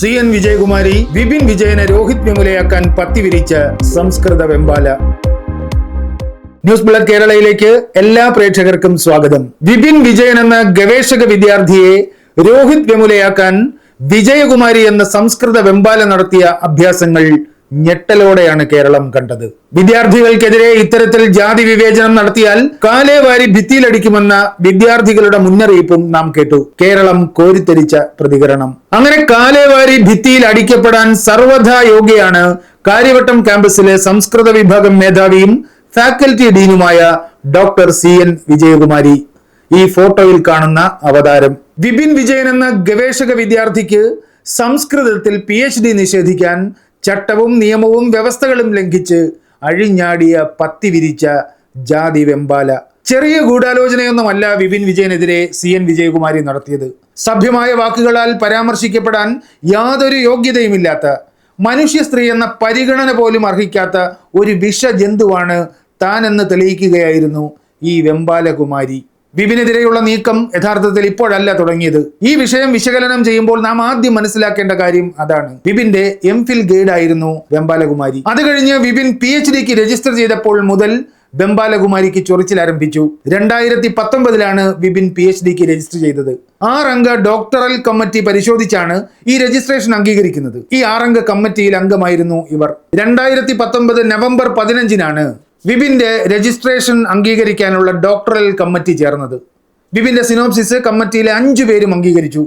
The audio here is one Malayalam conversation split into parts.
സി എൻ വിജയകുമാരി വിപിൻ വിജയനെ രോഹിത് വെമുലയാക്കാൻ പത്തിവിരിച്ച സംസ്കൃത വെമ്പാല. ന്യൂസ് ബുള്ളറ്റ് കേരളയിലേക്ക് എല്ലാ പ്രേക്ഷകർക്കും സ്വാഗതം. വിപിൻ വിജയൻ എന്ന ഗവേഷക വിദ്യാർത്ഥിയെ രോഹിത് വെമുലയാക്കാൻ വിജയകുമാരി എന്ന സംസ്കൃത വെമ്പാല നടത്തിയ അഭ്യാസങ്ങൾ ഞെട്ടലോടെയാണ് കേരളം കണ്ടത്. വിദ്യാർത്ഥികൾക്കെതിരെ ഇത്തരത്തിൽ ജാതി വിവേചനം നടത്തിയാൽ കാലേ വാരി ഭിത്തിയിലടിക്കുമെന്ന വിദ്യാർത്ഥികളുടെ മുന്നറിയിപ്പും നാം കേട്ടു. കേരളം കോരിത്തരിച്ച പ്രതികരണം. അങ്ങനെ കാലേ വാരി ഭിത്തിയിൽ അടിക്കപ്പെടാൻ സർവധാ യോഗ്യയാണ് കാര്യവട്ടം ക്യാമ്പസിലെ സംസ്കൃത വിഭാഗം മേധാവിയും ഫാക്കൽറ്റി ഡീനുമായ ഡോക്ടർ സി എൻ വിജയകുമാരി. ഈ ഫോട്ടോയിൽ കാണുന്ന അവതാരം. വിപിൻ വിജയൻ എന്ന ഗവേഷക വിദ്യാർത്ഥിക്ക് സംസ്കൃതത്തിൽ പി എച്ച് ഡി നിഷേധിക്കാൻ ചട്ടവും നിയമവും വ്യവസ്ഥകളും ലംഘിച്ച് അഴിഞ്ഞാടിയ പത്തി വിരിച്ച ജാതി വെമ്പാല. ചെറിയ ഗൂഢാലോചനയൊന്നുമല്ല വിപിൻ വിജയനെതിരെ സി എൻ വിജയകുമാരി നടത്തിയത്. സഭ്യമായ വാക്കുകളാൽ പരാമർശിക്കപ്പെടാൻ യാതൊരു യോഗ്യതയുമില്ലാത്ത മനുഷ്യ സ്ത്രീ എന്ന പരിഗണന പോലും അർഹിക്കാത്ത ഒരു വിഷ ജന്തുവാണ് താനെന്ന് തെളിയിക്കുകയായിരുന്നു ഈ വെമ്പാലകുമാരി. വിപിനെതിരെയുള്ള നീക്കം യഥാർത്ഥത്തിൽ ഇപ്പോഴല്ല തുടങ്ങിയത്. ഈ വിഷയം വിശകലനം ചെയ്യുമ്പോൾ നാം ആദ്യം മനസ്സിലാക്കേണ്ട കാര്യം അതാണ്. ബിബിന്റെ എം ഫിൽ ഗൈഡ് ആയിരുന്നു വെമ്പാലകുമാരി. അത് കഴിഞ്ഞ് ബിബിൻ പി എച്ച് ഡിക്ക് രജിസ്റ്റർ ചെയ്തപ്പോൾ മുതൽ ബംബാലകുമാരിക്ക് ചൊറിച്ചിൽ ആരംഭിച്ചു. രണ്ടായിരത്തി പത്തൊമ്പതിലാണ് ബിബിൻ പി എച്ച് ഡിക്ക് രജിസ്റ്റർ ചെയ്തത്. ആറംഗ ഡോക്ടറൽ കമ്മിറ്റി പരിശോധിച്ചാണ് ഈ രജിസ്ട്രേഷൻ അംഗീകരിക്കുന്നത്. ഈ ആറംഗ കമ്മിറ്റിയിൽ അംഗമായിരുന്നു ഇവർ. രണ്ടായിരത്തി പത്തൊമ്പത് നവംബർ പതിനഞ്ചിനാണ് വിപിന്റെ രജിസ്ട്രേഷൻ അംഗീകരിക്കാനുള്ള ഡോക്ടറൽ കമ്മിറ്റി ചേർന്നത്. വിപിന്റെ സിനോപ്സിസ് കമ്മിറ്റിയിലെ അഞ്ചു പേരും അംഗീകരിച്ചു.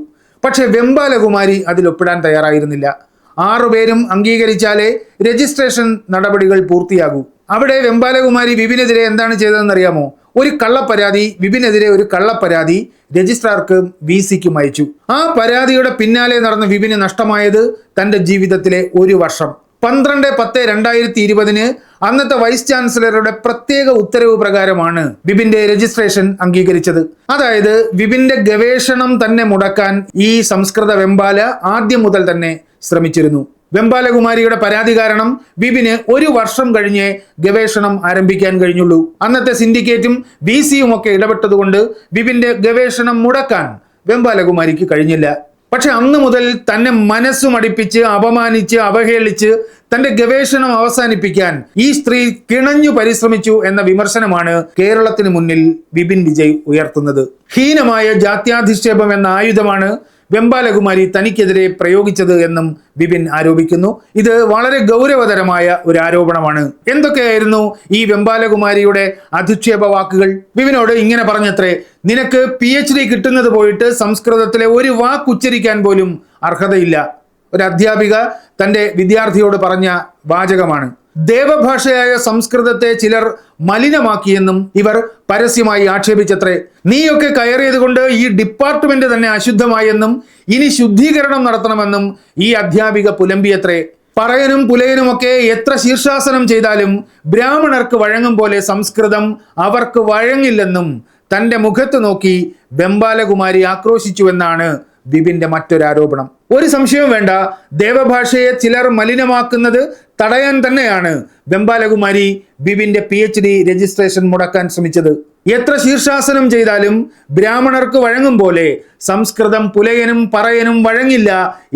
പക്ഷേ വെമ്പാലകുമാരി അതിൽ ഒപ്പിടാൻ തയ്യാറായിരുന്നില്ല ആറുപേരും അംഗീകരിച്ചാലേ രജിസ്ട്രേഷൻ നടപടികൾ പൂർത്തിയാകൂ. അവിടെ വെമ്പാലകുമാരി വിപിനെതിരെ എന്താണ് ചെയ്തതെന്ന് അറിയാമോ ഒരു കള്ളപ്പരാതി വിപിനെതിരെ ഒരു കള്ളപ്പരാതി രജിസ്ട്രാർക്ക് വി സിക്കും അയച്ചു. ആ പരാതിയുടെ പിന്നാലെ നടന്ന വിപിന് നഷ്ടമായത് തന്റെ ജീവിതത്തിലെ ഒരു വർഷം. പന്ത്രണ്ട് പത്ത് രണ്ടായിരത്തി ഇരുപതിന് അന്നത്തെ വൈസ് ചാൻസലറുടെ പ്രത്യേക ഉത്തരവ് പ്രകാരമാണ് വിപിന്റെ രജിസ്ട്രേഷൻ അംഗീകരിച്ചത്. അതായത് വിപിന്റെ ഗവേഷണം തന്നെ മുടക്കാൻ ഈ സംസ്കൃത വെമ്പാല ആദ്യം മുതൽ തന്നെ ശ്രമിച്ചിരുന്നു. വെമ്പാലകുമാരിയുടെ പരാതി കാരണം വിപിന് ഒരു വർഷം കഴിഞ്ഞേ ഗവേഷണം ആരംഭിക്കാൻ കഴിഞ്ഞുള്ളൂ. അന്നത്തെ സിൻഡിക്കേറ്റും ബി സിയും ഒക്കെ ഇടപെട്ടതുകൊണ്ട് വിപിന്റെ ഗവേഷണം മുടക്കാൻ വെമ്പാലകുമാരിക്ക് കഴിഞ്ഞില്ല. പക്ഷെ അന്ന് മുതൽ തന്നെ മനസ്സുമടിപ്പിച്ച് അപമാനിച്ച് അവഹേളിച്ച് തന്റെ ഗവേഷണം അവസാനിപ്പിക്കാൻ ഈ സ്ത്രീ കിണഞ്ഞു പരിശ്രമിച്ചു എന്ന വിമർശനമാണ് കേരളത്തിന് മുന്നിൽ വിപിൻ വിജയ് ഉയർത്തുന്നത്. ഹീനമായ ജാത്യാധിക്ഷേപം എന്ന ആയുധമാണ് വെമ്പാലകുമാരി തനിക്കെതിരെ പ്രയോഗിച്ചത് എന്നും ബിപിൻ ആരോപിക്കുന്നു. ഇത് വളരെ ഗൗരവതരമായ ഒരു ആരോപണമാണ്. എന്തൊക്കെയായിരുന്നു ഈ വെമ്പാലകുമാരിയുടെ അധിക്ഷേപ വാക്കുകൾ? ബിപിനോട് ഇങ്ങനെ പറഞ്ഞത്രേ നിനക്ക് പി എച്ച് ഡി കിട്ടുന്നത് പോയിട്ട് സംസ്കൃതത്തിലെ ഒരു വാക്ക് ഉച്ചരിക്കാൻ പോലും അർഹതയില്ല. ഒരു അധ്യാപിക തന്റെ വിദ്യാർത്ഥിയോട് പറഞ്ഞ വാചകമാണ്. ദേവഭാഷയായ സംസ്കൃതത്തെ ചിലർ മലിനമാക്കിയെന്നും ഇവർ പരസ്യമായി ആക്ഷേപിച്ചത്രേ. നീയൊക്കെ കയറിയത് കൊണ്ട് ഈ ഡിപ്പാർട്ട്മെന്റ് തന്നെ അശുദ്ധമായെന്നും ഇനി ശുദ്ധീകരണം നടത്തണമെന്നും ഈ അധ്യാപിക പുലമ്പിയത്രേ. പറയനും പുലയനുമൊക്കെ എത്ര ശീർഷാസനം ചെയ്താലും ബ്രാഹ്മണർക്ക് വഴങ്ങും പോലെ സംസ്കൃതം അവർക്ക് വഴങ്ങില്ലെന്നും തന്റെ മുഖത്ത് നോക്കി ബംബാലകുമാരി ആക്രോശിച്ചുവെന്നാണ് ബിബിന്റെ മറ്റൊരാരോപണം. ഒരു സംശയവും വേണ്ട ദേവഭാഷയെ ചിലർ മലിനമാക്കുന്നത് തടയാൻ തന്നെയാണ് ബംബാലകുമാരി ബിബിന്റെ പി എച്ച് ഡി രജിസ്ട്രേഷൻ മുടക്കാൻ ശ്രമിച്ചത്. എത്ര ശീർഷാസനം ചെയ്താലും ബ്രാഹ്മണർക്ക് വഴങ്ങും പോലെ സംസ്കൃതം പുലയനും പറയനും വഴങ്ങില്ല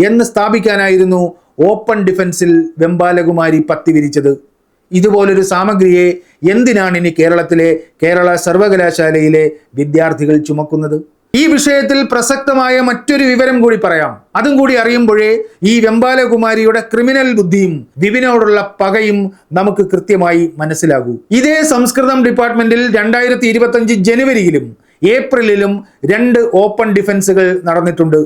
എന്ന് സ്ഥാപിക്കാനായിരുന്നു ഓപ്പൺ ഡിഫൻസിൽ വെമ്പാലകുമാരി പത്തിവിരിച്ചത് ഇതുപോലൊരു സാമഗ്രിയെ എന്തിനാണ് ഇനി കേരളത്തിലെ കേരള സർവകലാശാലയിലെ വിദ്യാർത്ഥികൾ ചുമക്കുന്നത്? ഈ വിഷയത്തിൽ പ്രസക്തമായ മറ്റൊരു വിവരം കൂടി പറയാം. അതും കൂടി അറിയുമ്പോഴേ ഈ വെമ്പാലകുമാരിയുടെ ക്രിമിനൽ ബുദ്ധിയും വിപിനോടുള്ള പകയും നമുക്ക് കൃത്യമായി മനസ്സിലാകൂ. ഇതേ സംസ്കൃതം ഡിപ്പാർട്ട്മെന്റിൽ രണ്ടായിരത്തി ഇരുപത്തഞ്ച് ജനുവരിയിലും ഏപ്രിലിലും രണ്ട് ഓപ്പൺ ഡിഫൻസുകൾ നടന്നിട്ടുണ്ട്.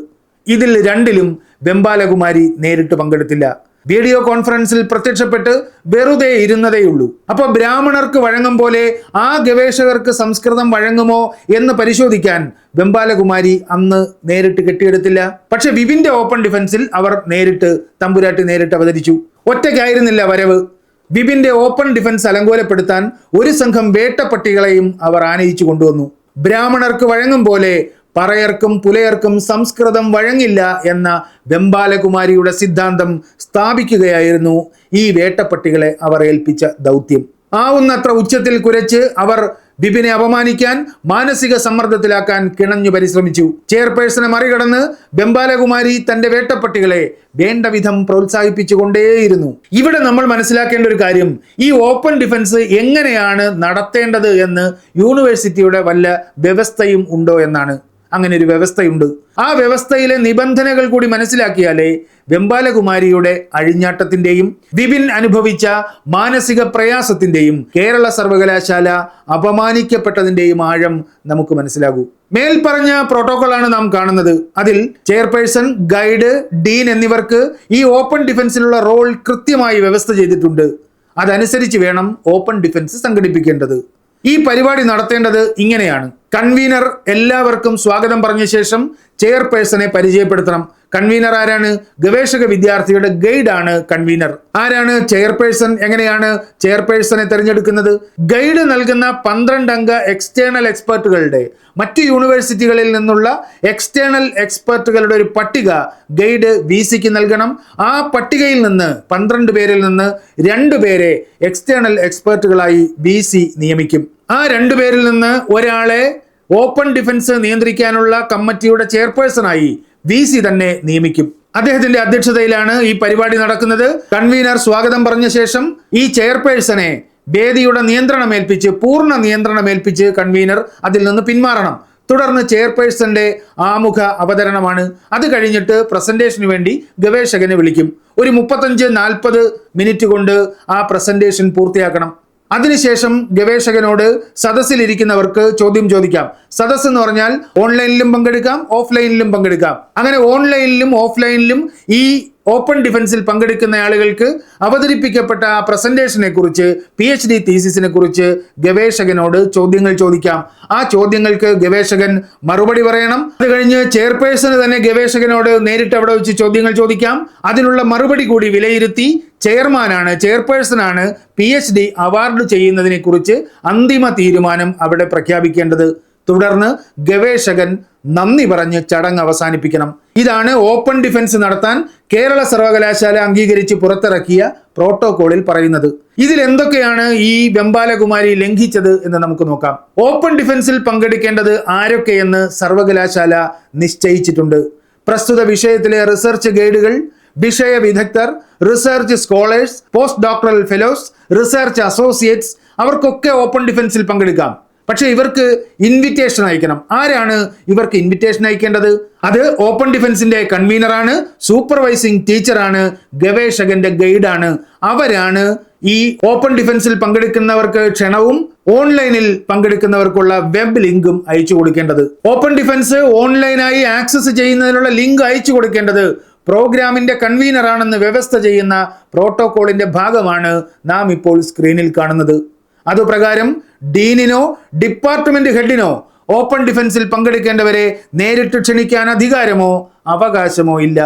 ഇതിൽ രണ്ടിലും വെമ്പാലകുമാരി നേരിട്ട് പങ്കെടുത്തില്ല. വീഡിയോ കോൺഫറൻസിൽ പ്രത്യക്ഷപ്പെട്ട് വെറുതെ ഇരുന്നതേയുള്ളൂ. അപ്പൊ ബ്രാഹ്മണർക്ക് വഴങ്ങും പോലെ ആ ഗവേഷകർക്ക് സംസ്കൃതം വഴങ്ങുമോ എന്ന് പരിശോധിക്കാൻ വെമ്പാലകുമാരി അന്ന് നേരിട്ട് കെട്ടിയെടുത്തില്ല. പക്ഷെ വിവിന്റെ ഓപ്പൺ ഡിഫൻസിൽ അവർ നേരിട്ട് തമ്പുരാട്ടി നേരിട്ട് അവതരിച്ചു. ഒറ്റയ്ക്കായിരുന്നില്ല വരവ്. വിപിന്റെ ഓപ്പൺ ഡിഫൻസ് അലങ്കോലപ്പെടുത്താൻ ഒരു സംഘം വേട്ടപ്പട്ടികളെയും അവർ ആനയിച്ചു കൊണ്ടുവന്നു. ബ്രാഹ്മണർക്ക് വഴങ്ങും പോലെ പറയർക്കും പുലയർക്കും സംസ്കൃതം വഴങ്ങില്ല എന്ന വെമ്പാലകുമാരിയുടെ സിദ്ധാന്തം സ്ഥാപിക്കുകയായിരുന്നു ഈ വേട്ടപ്പട്ടികളെ അവർ ഏൽപ്പിച്ച ദൗത്യം. ആവുന്നത്ര ഉച്ചത്തിൽ കുരച്ച് അവർ ബിബിനെ അപമാനിക്കാൻ മാനസിക സമ്മർദ്ദത്തിലാക്കാൻ കിണഞ്ഞു പരിശ്രമിച്ചു. ചെയർപേഴ്സണെ മറികടന്ന് ബംബാലകുമാരി തന്റെ വേട്ടപ്പട്ടികളെ വേണ്ട വിധം പ്രോത്സാഹിപ്പിച്ചുകൊണ്ടേയിരുന്നു. ഇവിടെ നമ്മൾ മനസ്സിലാക്കേണ്ട ഒരു കാര്യം ഈ ഓപ്പൺ ഡിഫൻസ് എങ്ങനെയാണ് നടത്തേണ്ടത് എന്ന് യൂണിവേഴ്സിറ്റിയുടെ വല്ല വ്യവസ്ഥയും ഉണ്ടോ എന്നാണ്. അങ്ങനെ ഒരു വ്യവസ്ഥയുണ്ട്. ആ വ്യവസ്ഥയിലെ നിബന്ധനകൾ കൂടി മനസ്സിലാക്കിയാലേ വെമ്പാലകുമാരിയുടെ അഴിഞ്ഞാട്ടത്തിന്റെയും വിപിൻ അനുഭവിച്ച മാനസിക പ്രയാസത്തിന്റെയും കേരള സർവകലാശാല അപമാനിക്കപ്പെട്ടതിന്റെയും ആഴം നമുക്ക് മനസ്സിലാകൂ. മേൽപ്പറഞ്ഞ പ്രോട്ടോകോളാണ് നാം കാണുന്നത്. അതിൽ ചെയർപേഴ്സൺ ഗൈഡ് ഡീൻ എന്നിവർക്ക് ഈ ഓപ്പൺ ഡിഫൻസിലുള്ള റോൾ കൃത്യമായി വ്യവസ്ഥ ചെയ്തിട്ടുണ്ട്. അതനുസരിച്ച് വേണം ഓപ്പൺ ഡിഫൻസ് സംഘടിപ്പിക്കേണ്ടത്. ഈ പരിപാടി നടത്തേണ്ടത് ഇങ്ങനെയാണ്. കൺവീനർ എല്ലാവർക്കും സ്വാഗതം പറഞ്ഞ ശേഷം ചെയർപേഴ്സണെ പരിചയപ്പെടുത്തണം. കൺവീനർ ആരാണ്? ഗവേഷക വിദ്യാർത്ഥിയുടെ ഗൈഡ് ആണ് കൺവീനർ. ആരാണ് ചെയർപേഴ്സൺ? എങ്ങനെയാണ് ചെയർപേഴ്സണെ തിരഞ്ഞെടുക്കുന്നത്? ഗൈഡ് നൽകുന്ന പന്ത്രണ്ട് അംഗ എക്സ്റ്റേണൽ എക്സ്പെർട്ടുകളുടെ മറ്റ് യൂണിവേഴ്സിറ്റികളിൽ നിന്നുള്ള എക്സ്റ്റേണൽ എക്സ്പെർട്ടുകളുടെ ഒരു പട്ടിക ഗൈഡ് വി സിക്ക് നൽകണം. ആ പട്ടികയിൽ നിന്ന് പന്ത്രണ്ട് പേരിൽ നിന്ന് രണ്ടു പേരെ എക്സ്റ്റേണൽ എക്സ്പെർട്ടുകളായി വി സി നിയമിക്കും. ആ രണ്ടു പേരിൽ നിന്ന് ഒരാളെ ഓപ്പൺ ഡിഫൻസ് നിയന്ത്രിക്കാനുള്ള കമ്മിറ്റിയുടെ ചെയർപേഴ്സണായി വി സി തന്നെ നിയമിക്കും. അദ്ദേഹത്തിന്റെ അധ്യക്ഷതയിലാണ് ഈ പരിപാടി നടക്കുന്നത്. കൺവീനർ സ്വാഗതം പറഞ്ഞ ശേഷം ഈ ചെയർപേഴ്സണെ വേദിയുടെ നിയന്ത്രണം ഏൽപ്പിച്ച് പൂർണ നിയന്ത്രണമേൽപ്പിച്ച് കൺവീനർ അതിൽ നിന്ന് പിന്മാറണം. തുടർന്ന് ചെയർപേഴ്സന്റെ ആമുഖ അവതരണമാണ്. അത് കഴിഞ്ഞിട്ട് പ്രസന്റേഷന് വേണ്ടി ഗവേഷകനെ വിളിക്കും. ഒരു മുപ്പത്തഞ്ച് നാൽപ്പത് മിനിറ്റ് കൊണ്ട് ആ പ്രസന്റേഷൻ പൂർത്തിയാക്കണം. അതിനുശേഷം ഗവേഷകനോട് സദസ്സിലിരിക്കുന്നവർക്ക് ചോദ്യം ചോദിക്കാം. സദസ് എന്ന് പറഞ്ഞാൽ ഓൺലൈനിലും പങ്കെടുക്കാം ഓഫ്ലൈനിലും പങ്കെടുക്കാം. അങ്ങനെ ഓൺലൈനിലും ഓഫ്ലൈനിലും ഈ ഓപ്പൺ ഡിഫൻസിൽ പങ്കെടുക്കുന്ന ആളുകൾക്ക് അവതരിപ്പിക്കപ്പെട്ട ആ പ്രസന്റേഷനെ കുറിച്ച് പി എച്ച് ഡി തീസിസിനെ കുറിച്ച് ഗവേഷകനോട് ചോദ്യങ്ങൾ ചോദിക്കാം. ആ ചോദ്യങ്ങൾക്ക് ഗവേഷകൻ മറുപടി പറയണം. അത് കഴിഞ്ഞ് ചെയർപേഴ്സണ് തന്നെ ഗവേഷകനോട് നേരിട്ട് അവിടെ വെച്ച് ചോദ്യങ്ങൾ ചോദിക്കാം. അതിനുള്ള മറുപടി കൂടി വിലയിരുത്തി ചെയർമാനാണ് ചെയർപേഴ്സണാണ് പി എച്ച് ഡി അവാർഡ് ചെയ്യുന്നതിനെക്കുറിച്ച് അന്തിമ തീരുമാനം അവിടെ പ്രഖ്യാപിക്കേണ്ടത്. തുടർന്ന് ഗവേഷകൻ നന്ദി പറഞ്ഞ് ചടങ്ങ് അവസാനിപ്പിക്കണം. ഇതാണ് ഓപ്പൺ ഡിഫൻസ് നടത്താൻ കേരള സർവകലാശാല അംഗീകരിച്ച് പുറത്തിറക്കിയ പ്രോട്ടോകോളിൽ പറയുന്നത്. ഇതിൽ എന്തൊക്കെയാണ് ഈ വെമ്പാലകുമാരി ലംഘിച്ചത് എന്ന് നമുക്ക് നോക്കാം. ഓപ്പൺ ഡിഫൻസിൽ പങ്കെടുക്കേണ്ടത് ആരൊക്കെയെന്ന് സർവകലാശാല നിശ്ചയിച്ചിട്ടുണ്ട്. പ്രസ്തുത വിഷയത്തിലെ റിസർച്ച് ഗൈഡുകൾ വിഷയ വിദഗ്ധർ research scholars post doctoral fellows research associates അവർക്കൊക്കെ ഓപ്പൺ ഡിഫൻസിൽ പങ്കെടുക്കാം. പക്ഷെ ഇവർക്ക് ഇൻവിറ്റേഷൻ അയക്കണം. ആരാണ് ഇവർക്ക് ഇൻവിറ്റേഷൻ അയക്കേണ്ടത്? അത് ഓപ്പൺ ഡിഫൻസിന്റെ കൺവീനറാണ് സൂപ്പർവൈസിംഗ് ടീച്ചറാണ് ഗവേഷകന്റെ ഗൈഡാണ് അവരാണ് ഈ ഓപ്പൺ ഡിഫൻസിൽ പങ്കെടുക്കുന്നവർക്ക് ക്ഷണവും ഓൺലൈനിൽ പങ്കെടുക്കുന്നവർക്കുള്ള വെബ് ലിങ്കും അയച്ചു കൊടുക്കേണ്ടത്. ഓപ്പൺ ഡിഫൻസ് ഓൺലൈനായി ആക്സസ് ചെയ്യുന്നതിനുള്ള ലിങ്ക് അയച്ചു കൊടുക്കേണ്ടത് പ്രോഗ്രാമിന്റെ കൺവീനറാണെന്ന് വ്യവസ്ഥ ചെയ്യുന്ന പ്രോട്ടോകോളിന്റെ ഭാഗമാണ് നാം ഇപ്പോൾ സ്ക്രീനിൽ കാണുന്നത്. അതുപ്രകാരം ഡീനിനോ ഡിപ്പാർട്ട്മെന്റ് ഹെഡിനോ ഓപ്പൺ ഡിഫൻസിൽ പങ്കെടുക്കേണ്ടവരെ നേരിട്ട് ക്ഷണിക്കാൻ അധികാരമോ അവകാശമോ ഇല്ല.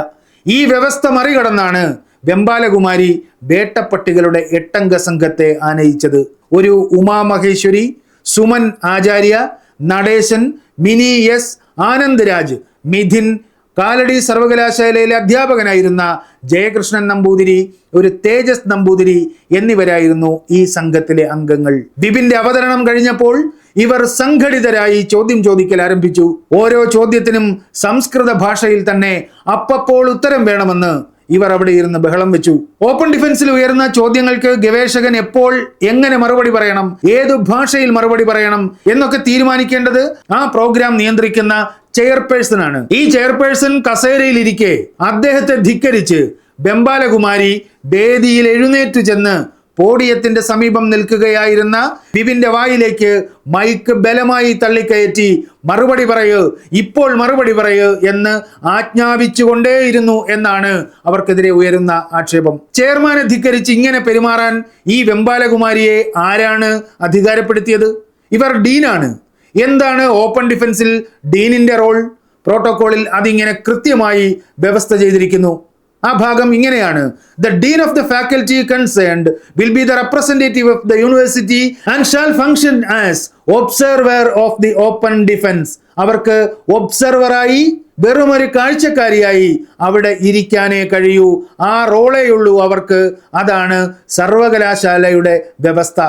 ഈ വ്യവസ്ഥ മറികടന്നാണ് വെമ്പാലകുമാരി വേട്ടപ്പട്ടികളുടെ എട്ടംഗ സംഘത്തെ ആനയിച്ചത്. ഒരു ഉമാമഹേശ്വരി സുമൻ ആചാര്യ നടേശൻ മിനി എസ് ആനന്ദ് മിഥിൻ കാലടി സർവകലാശാലയിലെ അധ്യാപകനായിരുന്ന ജയകൃഷ്ണൻ നമ്പൂതിരി ഒരു തേജസ് നമ്പൂതിരി എന്നിവരായിരുന്നു ഈ സംഘത്തിലെ അംഗങ്ങൾ. ബിബിന്റെ അവതരണം കഴിഞ്ഞപ്പോൾ ഇവർ സംഘടിതരായി ചോദ്യം ചോദിക്കൽ ആരംഭിച്ചു. ഓരോ ചോദ്യത്തിനും സംസ്കൃത ഭാഷയിൽ തന്നെ അപ്പപ്പോൾ ഉത്തരം വേണമെന്ന് ഇവർ അവിടെ ഇരുന്ന് ബഹളം വെച്ചു. ഓപ്പൺ ഡിഫൻസിൽ ഉയർന്ന ചോദ്യങ്ങൾക്ക് ഗവേഷകൻ എപ്പോൾ എങ്ങനെ മറുപടി പറയണം ഏതു ഭാഷയിൽ മറുപടി പറയണം എന്നൊക്കെ തീരുമാനിക്കേണ്ടത് ആ പ്രോഗ്രാം നിയന്ത്രിക്കുന്ന ചെയർപേഴ്സൺ ആണ്. ഈ ചെയർപേഴ്സൺ കസേരയിൽ ഇരിക്കെ അദ്ദേഹത്തെ ധിക്കരിച്ച് ബംബാലകുമാരി വേദിയിൽ എഴുന്നേറ്റ് ചെന്ന് പോഡിയത്തിന്റെ സമീപം നിൽക്കുകയായിരുന്ന ബിബിന്റെ വായിലേക്ക് മൈക്ക് ബലമായി തള്ളിക്കയറ്റി മറുപടി പറയൂ ഇപ്പോൾ മറുപടി പറയൂ എന്ന് ആജ്ഞാപിച്ചുകൊണ്ടേയിരുന്നു എന്നാണ് അവർക്കെതിരെ ഉയരുന്ന ആക്ഷേപം. ചെയർമാനെ ധിക്കരിച്ച് ഇങ്ങനെ പെരുമാറാൻ ഈ വെമ്പാലകുമാരിയെ ആരാണ് അധികാരപ്പെടുത്തിയത്? ഇവർ ഡീനാണ്. എന്താണ് ഓപ്പൺ ഡിഫൻസിൽ ഡീനിന്റെ റോൾ? പ്രോട്ടോകോളിൽ അതിങ്ങനെ കൃത്യമായി വ്യവസ്ഥ ചെയ്തിരിക്കുന്നു. ആ ഭാഗം ഇങ്ങനെയാണ്. The dean of the faculty concerned will be the representative of the university and shall function as observer of the open defence അവർക്ക് ഒബ്സർവറായി വെറും ഒരു കാഴ്ചക്കാരിയായി അവിടെ ഇരിക്കാനേ കഴിയൂ. ആ റോളേ ഉള്ളൂ അവർക്ക്. അതാണ് സർവകലാശാലയുടെ വ്യവസ്ഥ.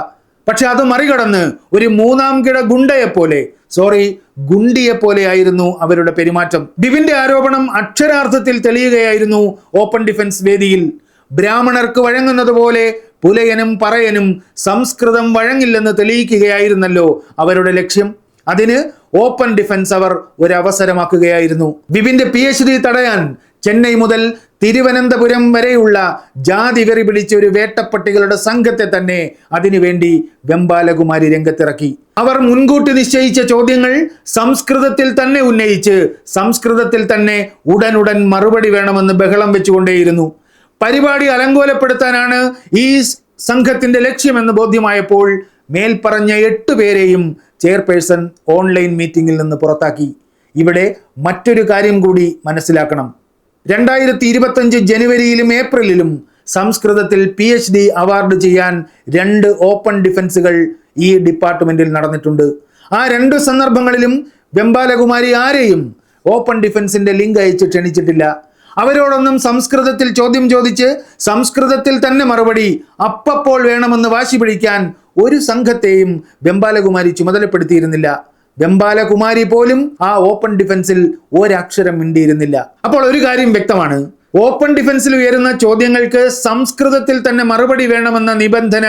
പക്ഷെ അത് മറികടന്ന് ഒരു മൂന്നാം കിട ഗുണ്ടയെ പോലെ സോറി ഗുണ്ടിയെ പോലെയായിരുന്നു അവരുടെ പെരുമാറ്റം. ബിബിന്റെ ആരോപണം അക്ഷരാർത്ഥത്തിൽ തെളിയുകയായിരുന്നു ഓപ്പൺ ഡിഫൻസ് വേദിയിൽ. ബ്രാഹ്മണർക്ക് വഴങ്ങുന്നത് പോലെ പുലയനും പറയനും സംസ്കൃതം വഴങ്ങില്ലെന്ന് തെളിയിക്കുകയായിരുന്നല്ലോ അവരുടെ ലക്ഷ്യം. അതിന് ഓപ്പൺ ഡിഫൻസ് അവർ ഒരവസരമാക്കുകയായിരുന്നു. ബിബിന്റെ പി എച്ച് ഡി തടയാൻ ചെന്നൈ മുതൽ തിരുവനന്തപുരം വരെയുള്ള ജാതി വെറി പിടിച്ച ഒരു വേട്ടപ്പട്ടികളുടെ സംഘത്തെ തന്നെ അതിനുവേണ്ടി വെമ്പാലകുമാരി രംഗത്തിറക്കി. അവർ മുൻകൂട്ടി നിശ്ചയിച്ച ചോദ്യങ്ങൾ സംസ്കൃതത്തിൽ തന്നെ ഉന്നയിച്ച് സംസ്കൃതത്തിൽ തന്നെ ഉടനുടൻ മറുപടി വേണമെന്ന് ബഹളം വെച്ചുകൊണ്ടേയിരുന്നു. പരിപാടി അലങ്കോലപ്പെടുത്താനാണ് ഈ സംഘത്തിന്റെ ലക്ഷ്യമെന്ന് ബോധ്യമായപ്പോൾ മേൽപ്പറഞ്ഞ എട്ട് പേരെയും ചെയർപേഴ്സൺ ഓൺലൈൻ മീറ്റിംഗിൽ നിന്ന് പുറത്താക്കി. ഇവിടെ മറ്റൊരു കാര്യം കൂടി മനസ്സിലാക്കണം. രണ്ടായിരത്തി ഇരുപത്തഞ്ച് ജനുവരിയിലും ഏപ്രിലിലും സംസ്കൃതത്തിൽ പി എച്ച് ഡി അവാർഡ് ചെയ്യാൻ രണ്ട് ഓപ്പൺ ഡിഫൻസുകൾ ഈ ഡിപ്പാർട്ട്മെന്റിൽ നടന്നിട്ടുണ്ട്. ആ രണ്ട് സന്ദർഭങ്ങളിലും വെമ്പാലകുമാരി ആരെയും ഓപ്പൺ ഡിഫൻസിന്റെ ലിങ്ക് അയച്ച് ക്ഷണിച്ചിട്ടില്ല. അവരോടൊന്നും സംസ്കൃതത്തിൽ ചോദ്യം ചോദിച്ച് സംസ്കൃതത്തിൽ തന്നെ മറുപടി അപ്പപ്പോൾ വേണമെന്ന് വാശി പിടിക്കാൻ ഒരു സംഘത്തെയും വെമ്പാലകുമാരി ചുമതലപ്പെടുത്തിയിരുന്നില്ല. വെമ്പാലകുമാരി പോലും ആ ഓപ്പൺ ഡിഫൻസിൽ ഒരക്ഷരം മിണ്ടിയിരുന്നില്ല. അപ്പോൾ ഒരു കാര്യം വ്യക്തമാണ്. ഓപ്പൺ ഡിഫൻസിൽ ഉയരുന്ന ചോദ്യങ്ങൾക്ക് സംസ്കൃതത്തിൽ തന്നെ മറുപടി വേണമെന്ന നിബന്ധന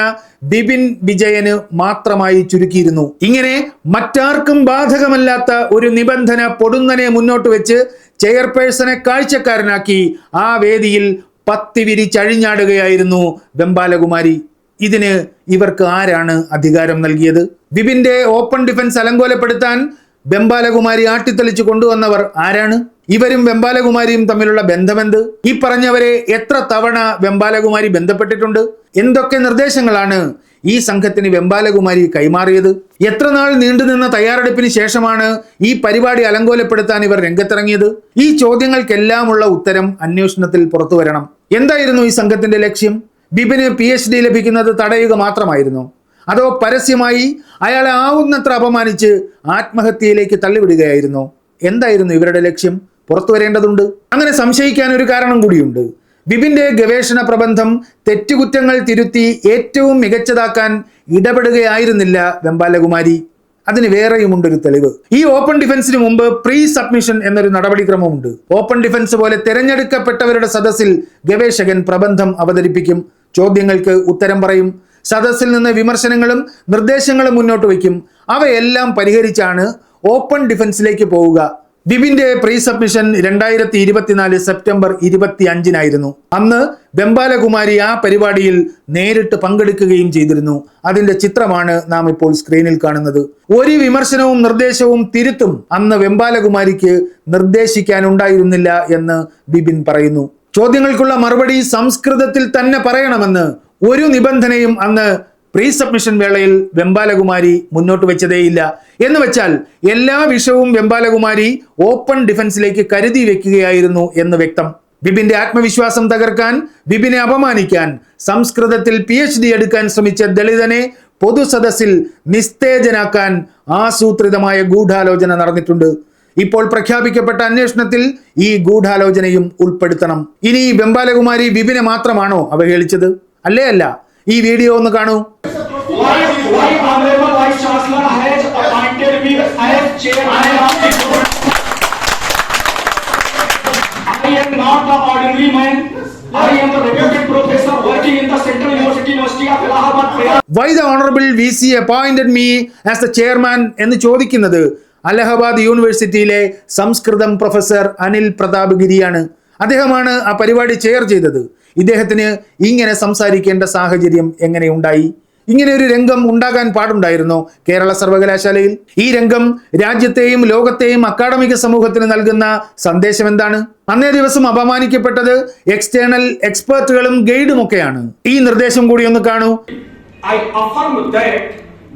ബിപിൻ വിജയന് മാത്രമായി ചുരുക്കിയിരുന്നു. ഇങ്ങനെ മറ്റാർക്കും ബാധകമല്ലാത്ത ഒരു നിബന്ധന പൊടുന്നനെ മുന്നോട്ട് വെച്ച് ചെയർപേഴ്സണെ കാഴ്ചക്കാരനാക്കി ആ വേദിയിൽ പത്തി വിരിച്ചഴിഞ്ഞാടുകയായിരുന്നു വെമ്പാലകുമാരി. ഇതിന് ഇവർക്ക് ആരാണ് അധികാരം നൽകിയത്? ബിബിന്റെ ഓപ്പൺ ഡിഫൻസ് അലങ്കോലപ്പെടുത്താൻ വെമ്പാലകുമാരി ആട്ടിത്തെളിച്ച് കൊണ്ടുവന്നവർ ആരാണ്? ഇവരും വെമ്പാലകുമാരിയും തമ്മിലുള്ള ബന്ധമെന്ത്? ഈ പറഞ്ഞവരെ എത്ര തവണ വെമ്പാലകുമാരി ബന്ധപ്പെട്ടിട്ടുണ്ട്? എന്തൊക്കെ നിർദ്ദേശങ്ങളാണ് ഈ സംഘത്തിന് വെമ്പാലകുമാരി കൈമാറിയത്? എത്ര നാൾ നീണ്ടുനിന്ന തയ്യാറെടുപ്പിന് ശേഷമാണ് ഈ പരിപാടി അലങ്കോലപ്പെടുത്താൻ ഇവർ രംഗത്തിറങ്ങിയത്? ഈ ചോദ്യങ്ങൾക്കെല്ലാമുള്ള ഉത്തരം അന്വേഷണത്തിൽ പുറത്തു വരണം എന്തായിരുന്നു ഈ സംഘത്തിന്റെ ലക്ഷ്യം? ബിബിന് പി എച്ച് ഡി ലഭിക്കുന്നത് തടയുക മാത്രമായിരുന്നു. അതോ പരസ്യമായി അയാളെ ആവുന്നത്ര അപമാനിച്ച് ആത്മഹത്യയിലേക്ക് തള്ളിവിടുകയായിരുന്നു? എന്തായിരുന്നു ഇവരുടെ ലക്ഷ്യം? പുറത്തു വരേണ്ടതുണ്ട്? അങ്ങനെ സംശയിക്കാൻ ഒരു കാരണം കൂടിയുണ്ട്. ബിബിന്റെ ഗവേഷണ പ്രബന്ധം തെറ്റുകുറ്റങ്ങൾ തിരുത്തി ഏറ്റവും മികച്ചതാക്കാൻ ഇടപെടുകയായിരുന്നില്ല വെമ്പാലകുമാരി. അതിന് വേറെയുമുണ്ടൊരു തെളിവ്. ഈ ഓപ്പൺ ഡിഫൻസിന് മുമ്പ് പ്രീ സബ്മിഷൻ എന്നൊരു നടപടിക്രമമുണ്ട്. ഓപ്പൺ ഡിഫൻസ് പോലെ തിരഞ്ഞെടുക്കപ്പെട്ടവരുടെ സദസ്സിൽ ഗവേഷകൻ പ്രബന്ധം അവതരിപ്പിക്കും. ചോദ്യങ്ങൾക്ക് ഉത്തരം പറയും. സദസ്സിൽ നിന്ന് വിമർശനങ്ങളും നിർദ്ദേശങ്ങളും മുന്നോട്ട് വയ്ക്കും. അവയെല്ലാം പരിഹരിച്ചാണ് ഓപ്പൺ ഡിഫൻസിലേക്ക് പോവുക. ബിബിന്റെ പ്രീ സബ്മിഷൻ രണ്ടായിരത്തി ഇരുപത്തിനാല് സെപ്റ്റംബർ ഇരുപത്തി അഞ്ചിനായിരുന്നു അന്ന് ബംബാലകുമാരി ആ പരിപാടിയിൽ നേരിട്ട് പങ്കെടുക്കുകയും ചെയ്തിരുന്നു. അതിന്റെ ചിത്രമാണ് നാം ഇപ്പോൾ സ്ക്രീനിൽ കാണുന്നത്. ഒരു വിമർശനവും നിർദ്ദേശവും തിരുത്തും അന്ന് വെമ്പാലകുമാരിക്ക് നിർദ്ദേശിക്കാനുണ്ടായിരുന്നില്ല എന്ന് ബിബിൻ പറയുന്നു. ചോദ്യങ്ങൾക്കുള്ള മറുപടി സംസ്കൃതത്തിൽ തന്നെ പറയണമെന്ന് ഒരു നിബന്ധനയും അന്ന് പ്രീ സബ്മിഷൻ വേളയിൽ വെമ്പാലകുമാരി മുന്നോട്ട് വെച്ചതേയില്ല എന്ന് വെച്ചാൽ എല്ലാ വിഷയവും വെമ്പാലകുമാരി ഓപ്പൺ ഡിഫൻസിലേക്ക് കരുതി വെക്കുകയായിരുന്നു എന്ന് വ്യക്തം. ബിബിന്റെ ആത്മവിശ്വാസം തകർക്കാൻ ബിബിനെ അപമാനിക്കാൻ സംസ്കൃതത്തിൽ പി എച്ച് ഡി എടുക്കാൻ ശ്രമിച്ച ദളിതനെ പൊതുസദസ്സിൽ നിസ്തേജനാക്കാൻ ആസൂത്രിതമായ ഗൂഢാലോചന നടന്നിട്ടുണ്ട്. ഇപ്പോൾ പ്രഖ്യാപിക്കപ്പെട്ട അന്വേഷണത്തിൽ ഈ ഗൂഢാലോചനയും ഉൾപ്പെടുത്തണം. ഇനി വെമ്പാലകുമാരി ബിബിനെ മാത്രമാണോ അവഹേളിച്ചത്? അല്ലേ അല്ല? ഈ വീഡിയോ ഒന്ന് കാണൂ. ചെയർമാൻ എന്ന് ചോദിക്കുന്നത് അലഹബാദ് യൂണിവേഴ്സിറ്റിയിലെ സംസ്കൃതം പ്രൊഫസർ അനിൽ പ്രതാപ് ഗിരിയാണ്. അദ്ദേഹമാണ് ആ പരിപാടി ചെയർ ചെയ്തത്. ഇദ്ദേഹത്തിന് ഇങ്ങനെ സംസാരിക്കേണ്ട സാഹചര്യം എങ്ങനെ ഉണ്ടായി? ഇങ്ങനെ ഒരു രംഗം ഉണ്ടാകാൻ പാടുണ്ടായിരുന്നോ കേരള സർവകലാശാലയിൽ? ഈ രംഗം രാജ്യത്തെയും ലോകത്തെയും അക്കാഡമിക സമൂഹത്തിന് നൽകുന്ന സന്ദേശം എന്താണ്? അന്നേ ദിവസം അപമാനിക്കപ്പെട്ടത് എക്സ്റ്റേണൽ എക്സ്പേർട്ടുകളും ഗൈഡും ഒക്കെയാണ് ഈ നിർദ്ദേശം കൂടി ഒന്ന് കാണൂ. I affirm that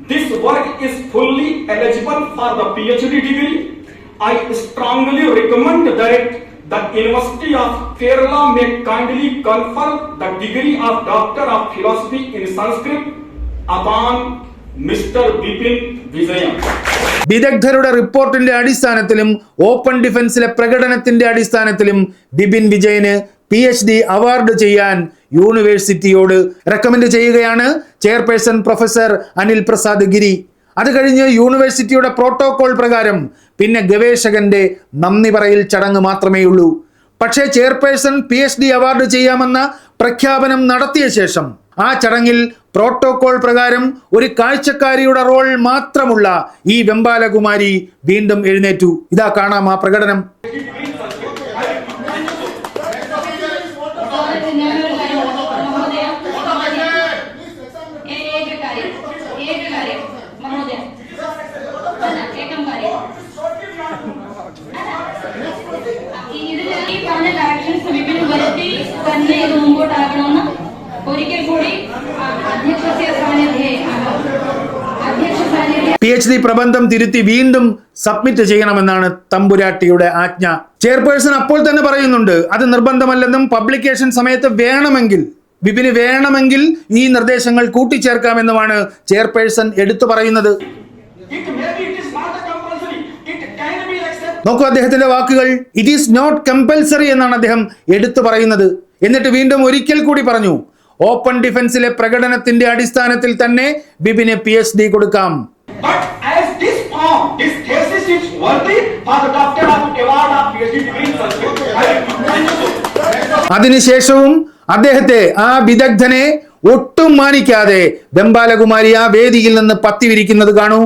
this work is fully eligible for the PhD degree I strongly recommend that the University of Kerala may kindly confer the degree of Doctor of Philosophy in Sanskrit upon Mr. Bipin vijayan വിദഗ്ധരുടെ റിപ്പോർട്ടിന്റെ അടിസ്ഥാനത്തിലും ഓപ്പൺ ഡിഫൻസിലെ പ്രകടനത്തിന്റെ അടിസ്ഥാനത്തിലും ബിപിൻ വിജയന് പി എച്ച് ഡി അവാർഡ് ചെയ്യാൻ യൂണിവേഴ്സിറ്റിയോട് റെക്കമെൻഡ് ചെയ്യുകയാണ് ചെയർപേഴ്സൺ പ്രൊഫസർ അനിൽ പ്രസാദ് ഗിരി അത് കഴിഞ്ഞ് യൂണിവേഴ്സിറ്റിയുടെ പ്രോട്ടോകോൾ പ്രകാരം പിന്നെ ഗവേഷകന്റെ നന്ദി പറയൽ ചടങ്ങ് മാത്രമേ ഉള്ളൂ. പക്ഷേ chairperson P H D award ചെയ്യാമെന്ന പ്രഖ്യാപനം നടത്തിയ ശേഷം ആ ചടങ്ങിൽ പ്രോട്ടോകോൾ പ്രകാരം ഒരു കാഴ്ചക്കാരിയുടെ റോൾ മാത്രമുള്ള ഈ വെമ്പാലകുമാരി വീണ്ടും എഴുന്നേറ്റു. ഇതാ കാണാം ആ പ്രകടനം ഞാനൊരു കാര്യം മഹോദയ മഹോദയ ഏ- ഏക കാര്യം ഏക കാര്യം മഹോദയ അല്ല, ഏകം കാര്യം ഈ ഇതിൽ ഈ പറഞ്ഞ കറക്ഷൻസ് വിപിൻ വരുത്തി തന്നെ ഇത് മുമ്പോട്ടാകണമെന്ന് ഒരിക്കൽ കൂടി ആ, അധ്യക്ഷ സാന്നിധ്യേ അധ്യക്ഷ സാന്നിധ്യ പി എച്ച് ഡി പ്രബന്ധം തിരുത്തി വീണ്ടും സബ്മിറ്റ് ചെയ്യണമെന്നാണ് തമ്പുരാട്ടിയുടെ ആജ്ഞ. ചെയർപേഴ്സൺ അപ്പോൾ തന്നെ പറയുന്നുണ്ട് അത് നിർബന്ധമല്ലെന്നും പബ്ലിക്കേഷൻ സമയത്ത് വേണമെങ്കിൽ വിപിന് വേണമെങ്കിൽ ഈ നിർദ്ദേശങ്ങൾ കൂട്ടിച്ചേർക്കാമെന്നുമാണ് ചെയർപേഴ്സൺ എടുത്തു പറയുന്നത്. നോക്കൂ അദ്ദേഹത്തിന്റെ വാക്കുകൾ ഇറ്റ് ഈസ് നോട്ട് കമ്പൽസറി എന്നാണ് അദ്ദേഹം എടുത്തു പറയുന്നത്. എന്നിട്ട് വീണ്ടും ഒരിക്കൽ കൂടി പറഞ്ഞു ഓപ്പൺ ഡിഫൻസിലെ പ്രകടനത്തിന്റെ അടിസ്ഥാനത്തിൽ തന്നെ ബിബിന് പി കൊടുക്കാം. But as this form, this thesis is worthy for the doctor of award of PhD degree അതിനുശേഷവും അദ്ദേഹത്തെ ആ വിദഗ്ധനെ ഒട്ടും മാനിക്കാതെ വെമ്പാലകുമാരി ആ വേദിയിൽ നിന്ന് പത്തിവിരിക്കുന്നത് കാണൂ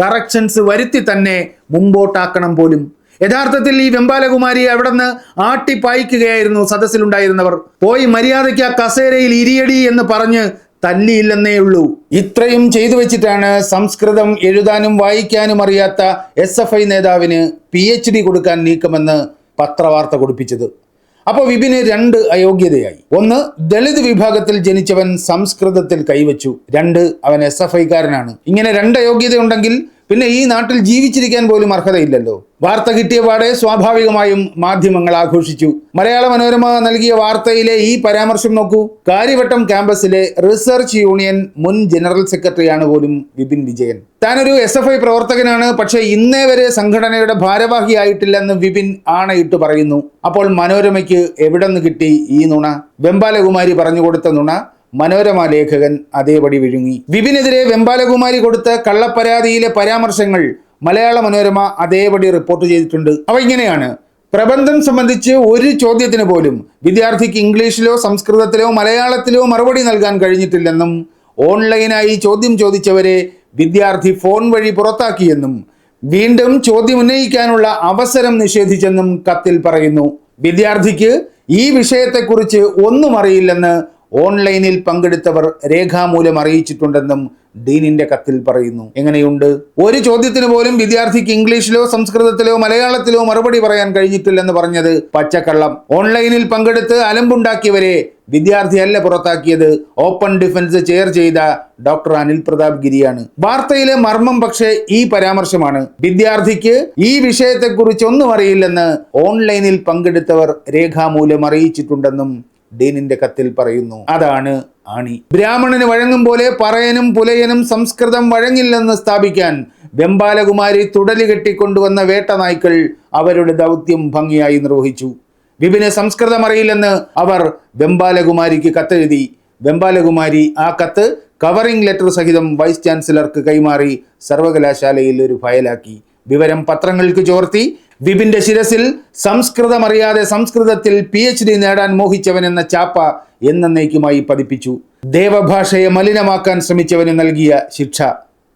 കറക്ഷൻസ് വരുത്തി തന്നെ മുമ്പോട്ടാക്കണം പോലും. യഥാർത്ഥത്തിൽ ഈ വെമ്പാലകുമാരിയെ അവിടുന്ന് ആട്ടിപ്പായിക്കുകയായിരുന്നു സദസ്സിലുണ്ടായിരുന്നവർ. പോയി മര്യാദയ്ക്ക് ആ കസേരയിൽ ഇരിയടി എന്ന് പറഞ്ഞ് തല്ലിയില്ലെന്നേ ഉള്ളൂ. ഇത്രയും ചെയ്തു വെച്ചിട്ടാണ് സംസ്കൃതം എഴുതാനും വായിക്കാനും അറിയാത്ത എസ് നേതാവിന് പി കൊടുക്കാൻ നീക്കമെന്ന് പത്രവാർത്ത കൊടുപ്പിച്ചത്. അപ്പോൾ വിപിന് രണ്ട് അയോഗ്യതയായി. ഒന്ന് ദളിത് വിഭാഗത്തിൽ ജനിച്ചവൻ സംസ്കൃതത്തിൽ കൈവച്ചു. രണ്ട് അവൻ എസ് എഫ് ഐക്കാരനാണ് ഇങ്ങനെ രണ്ട് അയോഗ്യതയുണ്ടെങ്കിൽ പിന്നെ ഈ നാട്ടിൽ ജീവിച്ചിരിക്കാൻ പോലും അർഹതയില്ലല്ലോ. വാർത്ത കിട്ടിയ പാടെ സ്വാഭാവികമായും മാധ്യമങ്ങൾ ആഘോഷിച്ചു. മലയാള മനോരമ നൽകിയ വാർത്തയിലെ ഈ പരാമർശം നോക്കൂ. കാര്യവട്ടം ക്യാമ്പസിലെ റിസർച്ച് യൂണിയൻ മുൻ ജനറൽ സെക്രട്ടറിയാണ് പോലും വിപിൻ വിജയൻ. താനൊരു എസ് എഫ് ഐ പ്രവർത്തകനാണ് പക്ഷേ ഇന്നേ വരെ സംഘടനയുടെ ഭാരവാഹിയായിട്ടില്ലെന്ന് വിപിൻ ആണയിട്ട് പറയുന്നു. അപ്പോൾ മനോരമയ്ക്ക് എവിടെ നിന്ന് കിട്ടി ഈ നുണ? വെമ്പാലകുമാരി പറഞ്ഞു കൊടുത്ത നുണ? മനോരമ ലേഖകൻ അതേപടി വിഴുങ്ങി. വിപിനെതിരെ വെമ്പാലകുമാരി കൊടുത്ത കള്ളപ്പരാതിയിലെ പരാമർശങ്ങൾ മലയാള മനോരമ അതേപടി റിപ്പോർട്ട് ചെയ്തിട്ടുണ്ട്. അവ ഇങ്ങനെയാണ്. പ്രബന്ധം സംബന്ധിച്ച് ഒരു ചോദ്യത്തിന് പോലും വിദ്യാർത്ഥിക്ക് ഇംഗ്ലീഷിലോ സംസ്കൃതത്തിലോ മലയാളത്തിലോ മറുപടി നൽകാൻ കഴിഞ്ഞിട്ടില്ലെന്നും ഓൺലൈനായി ചോദ്യം ചോദിച്ചവരെ വിദ്യാർത്ഥി ഫോൺ വഴി പുറത്താക്കിയെന്നും വീണ്ടും ചോദ്യം ഉന്നയിക്കാനുള്ള അവസരം നിഷേധിച്ചെന്നും കത്തിൽ പറയുന്നു. വിദ്യാർത്ഥിക്ക് ഈ വിഷയത്തെക്കുറിച്ച് ഒന്നും അറിയില്ലെന്ന് ഓൺലൈനിൽ പങ്കെടുത്തവർ രേഖാമൂലം അറിയിച്ചിട്ടുണ്ടെന്നും ഡീനിന്റെ കത്തിൽ പറയുന്നു. എങ്ങനെയുണ്ട്? ഒരു ചോദ്യത്തിന് പോലും വിദ്യാർത്ഥിക്ക് ഇംഗ്ലീഷിലോ സംസ്കൃതത്തിലോ മലയാളത്തിലോ മറുപടി പറയാൻ കഴിഞ്ഞിട്ടില്ലെന്ന് പറഞ്ഞത് പച്ചക്കള്ളം. ഓൺലൈനിൽ പങ്കെടുത്ത് അലമ്പുണ്ടാക്കിയവരെ വിദ്യാർത്ഥിയല്ല പുറത്താക്കിയത്. ഓപ്പൺ ഡിഫൻസ് ചെയർ ചെയ്ത ഡോക്ടർ അനിൽ പ്രതാപ് ഗിരിയാണ്. വാർത്തയിലെ മർമ്മം പക്ഷേ ഈ പരാമർശമാണ്. വിദ്യാർത്ഥിക്ക് ഈ വിഷയത്തെക്കുറിച്ച് ഒന്നും അറിയില്ലെന്ന് ഓൺലൈനിൽ പങ്കെടുത്തവർ രേഖാമൂലം അറിയിച്ചിട്ടുണ്ടെന്നും ഡീനിന്റെ കത്തിൽ പറയുന്നു. അതാണ് ആണി. ബ്രാഹ്മണന് വഴങ്ങും പോലെ പറയനും പുലയനും സംസ്കൃതം വഴങ്ങില്ലെന്ന് സ്ഥാപിക്കാൻ വെമ്പാലകുമാരി തുടലി കെട്ടിക്കൊണ്ടുവന്ന വേട്ടനായ്ക്കൾ അവരുടെ ദൗത്യം ഭംഗിയായി നിർവഹിച്ചു. വിപിന് സംസ്കൃതം അറിയില്ലെന്ന് അവർ വെമ്പാലകുമാരിക്ക് കത്തെഴുതി. വെമ്പാലകുമാരി ആ കത്ത് കവറിംഗ് ലെറ്റർ സഹിതം വൈസ് ചാൻസലർക്ക് കൈമാറി സർവകലാശാലയിൽ ഒരു ഫയലാക്കി. വിവരം പത്രങ്ങൾക്ക് ചോർത്തി വിപിന്റെ ശിരസിൽ സംസ്കൃതം അറിയാതെ സംസ്കൃതത്തിൽ പി എച്ച് ഡി നേടാൻ മോഹിച്ചവൻ എന്ന ചാപ്പ എന്നേക്കുമായി പതിപ്പിച്ചു ദേവഭാഷയെ മലിനമാക്കാൻ ശ്രമിച്ചവന് നൽകിയ ശിക്ഷ.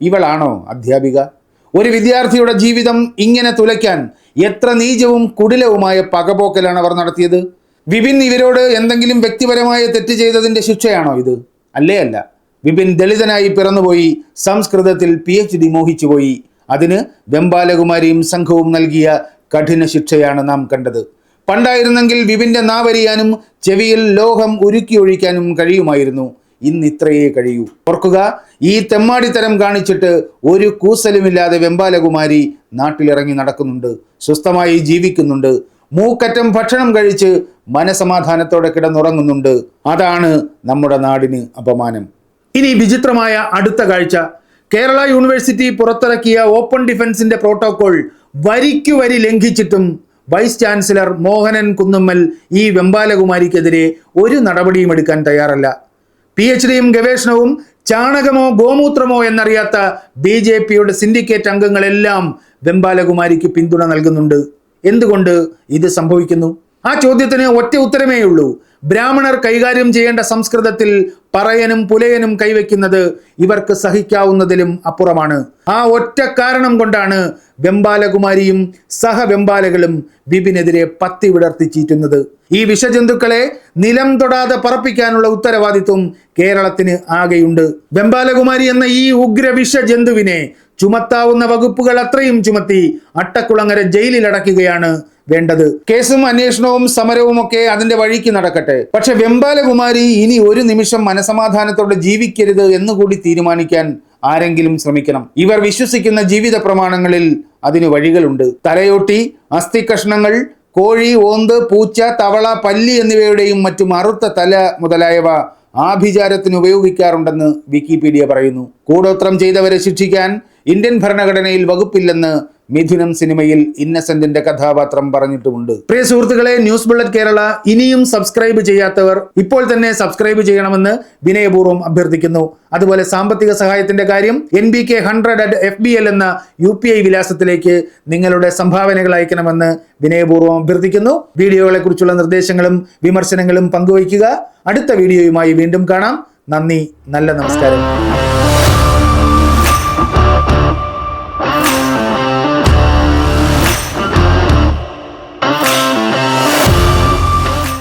ഇവളാണോ അധ്യാപിക? ഒരു വിദ്യാർത്ഥിയുടെ ജീവിതം ഇങ്ങനെ തുലയ്ക്കാൻ എത്ര നീചവും കുടിലവുമായ പകപോക്കലാണ് അവർ നടത്തിയത്? വിപിൻ ഇവരോട് എന്തെങ്കിലും വ്യക്തിപരമായ തെറ്റ് ചെയ്തതിന്റെ ശിക്ഷയാണോ ഇത്? അല്ലേ അല്ല. വിപിൻ ദളിതനായി പിറന്നുപോയി സംസ്കൃതത്തിൽ പി എച്ച് ഡി മോഹിച്ചുപോയി. അതിന് വെമ്പാലകുമാരിയും സംഘവും നൽകിയ കഠിന ശിക്ഷയാണ് നാം കണ്ടത്. പണ്ടായിരുന്നെങ്കിൽ വിവിന്റെ നാവരിയാനും ചെവിയിൽ ലോഹം ഉരുക്കി ഒഴിക്കാനും കഴിയുമായിരുന്നു. ഇന്ന് ഇത്രയേ കഴിയൂ. ഓർക്കുക ഈ തെമ്മാടിത്തരം കാണിച്ചിട്ട് ഒരു കൂസലുമില്ലാതെ വെമ്പാലകുമാരി നാട്ടിലിറങ്ങി നടക്കുന്നുണ്ട്. സ്വസ്ഥമായി ജീവിക്കുന്നുണ്ട്. മൂക്കറ്റം ഭക്ഷണം കഴിച്ച് മനസമാധാനത്തോടെ കിടന്നുറങ്ങുന്നുണ്ട്. അതാണ് നമ്മുടെ നാടിന് അപമാനം. ഇനി വിചിത്രമായ അടുത്ത കാഴ്ച. കേരള യൂണിവേഴ്സിറ്റി പുറത്തിറക്കിയ ഓപ്പൺ ഡിഫൻസിന്റെ പ്രോട്ടോകോൾ വരിക്കു വരി ലംഘിച്ചിട്ടും വൈസ് ചാൻസലർ മോഹനൻ കുന്നുമ്മൽ ഈ വെമ്പാലകുമാരിക്കെതിരെ ഒരു നടപടിയും എടുക്കാൻ തയ്യാറല്ല. പി എച്ച് ഡിയും ഗവേഷണവും ചാണകമോ ഗോമൂത്രമോ എന്നറിയാത്ത ബി ജെ പിയുടെ സിൻഡിക്കേറ്റ് അംഗങ്ങളെല്ലാം വെമ്പാലകുമാരിക്ക് പിന്തുണ നൽകുന്നുണ്ട്. എന്തുകൊണ്ട് ഇത് സംഭവിക്കുന്നു? ആ ചോദ്യത്തിന് ഒറ്റ ഉത്തരമേ ഉള്ളൂ ബ്രാഹ്മണർ കൈകാര്യം ചെയ്യേണ്ട സംസ്കൃതത്തിൽ പറയനും പുലയനും കൈവയ്ക്കുന്നത് ഇവർക്ക് സഹിക്കാവുന്നതിലും അപ്പുറമാണ്. ആ ഒറ്റ കാരണം കൊണ്ടാണ് വെമ്പാലകുമാരിയും സഹവെമ്പാലകളും ബിബിനെതിരെ പത്തി വിടർത്തി ചീറ്റുന്നത് ഈ വിഷജന്തുക്കളെ നിലം തൊടാതെ പറപ്പിക്കാനുള്ള ഉത്തരവാദിത്വം കേരളത്തിന് ആകെയുണ്ട്. വെമ്പാലകുമാരി എന്ന ഈ ഉഗ്ര വിഷജന്തുവിനെ ചുമത്താവുന്ന വകുപ്പുകൾ അത്രയും ചുമത്തി അട്ടക്കുളങ്ങര ജയിലിൽ അടയ്ക്കുകയാണ് വേണ്ടത്. കേസും അന്വേഷണവും സമരവും ഒക്കെ അതിന്റെ വഴിക്ക് നടക്കട്ടെ. പക്ഷെ വെമ്പാലകുമാരി ഇനി ഒരു നിമിഷം മനസമാധാനത്തോടെ ജീവിക്കരുത് എന്നുകൂടി തീരുമാനിക്കാൻ ആരെങ്കിലും ശ്രമിക്കണം. ഇവർ വിശ്വസിക്കുന്ന ജീവിത പ്രമാണങ്ങളിൽ അതിന് വഴികളുണ്ട്. തലയോട്ടി അസ്ഥി കഷ്ണങ്ങൾ കോഴി ഓന്ത് പൂച്ച തവള പല്ലി എന്നിവയുടെയും മറ്റും അറുത്ത തല മുതലായവ ആഭിചാരത്തിന് ഉപയോഗിക്കാറുണ്ടെന്ന് വിക്കിപീഡിയ പറയുന്നു. കൂടോത്രം ചെയ്തവരെ ശിക്ഷിക്കാൻ ഇന്ത്യൻ ഭരണഘടനയിൽ വകുപ്പില്ലെന്ന് മിഥുനം സിനിമയിൽ ഇന്നസെന്റിന്റെ കഥാപാത്രം പറഞ്ഞിട്ടുമുണ്ട്. പ്രിയ സുഹൃത്തുക്കളെ ന്യൂസ് ബുള്ളറ്റ് കേരള ഇനിയും സബ്സ്ക്രൈബ് ചെയ്യാത്തവർ ഇപ്പോൾ തന്നെ സബ്സ്ക്രൈബ് ചെയ്യണമെന്ന് വിനയപൂർവം അഭ്യർത്ഥിക്കുന്നു. അതുപോലെ സാമ്പത്തിക സഹായത്തിന്റെ കാര്യം N B K hundred at F B L എന്ന യു പി ഐ വിലാസത്തിലേക്ക് നിങ്ങളുടെ സംഭാവനകൾ അയക്കണമെന്ന് വിനയപൂർവം അഭ്യർത്ഥിക്കുന്നു. വീഡിയോകളെ കുറിച്ചുള്ള നിർദ്ദേശങ്ങളും വിമർശനങ്ങളും പങ്കുവയ്ക്കുക. അടുത്ത വീഡിയോയുമായി വീണ്ടും കാണാം. നന്ദി നല്ല നമസ്കാരം.